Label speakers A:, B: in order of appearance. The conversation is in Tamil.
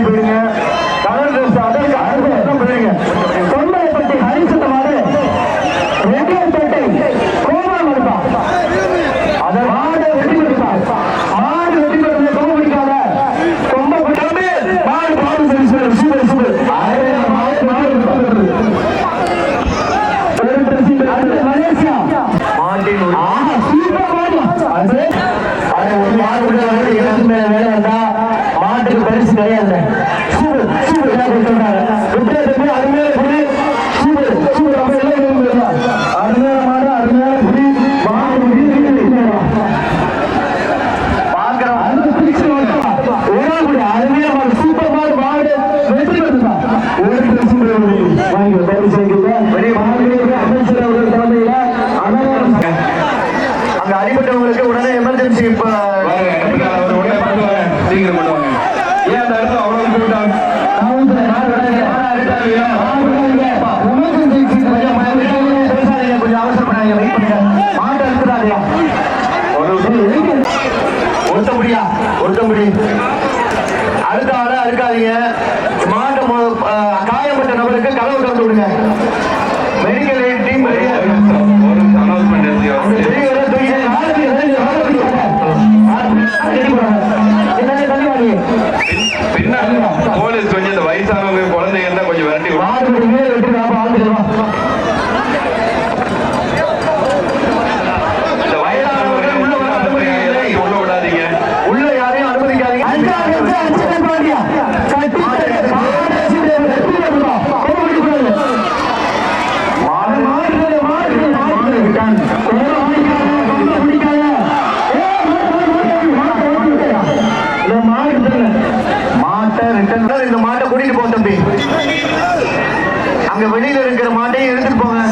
A: காயம் போயிருங்க கலர் ட்ரெஸ் அதற்கு
B: பாடு சரி மாட்டுக்கு பரிசு கிடையாது
A: ஒட்ட முடியா ஒட்ட முடி அழுக்க ஆள அழுக்காதீங்க மாட்டு காயப்பட்ட நபருக்கு கதவு திறந்து விடுங்க மெடிக்கல் டீம்
C: போலீஸ் கொஞ்சம் இந்த வயசானவங்க குழந்தைங்க கொஞ்சம் விரட்டி
B: விடும்
A: அங்க வெளியில இருக்கிற மாட்டையும் எடுத்துட்டு போங்க.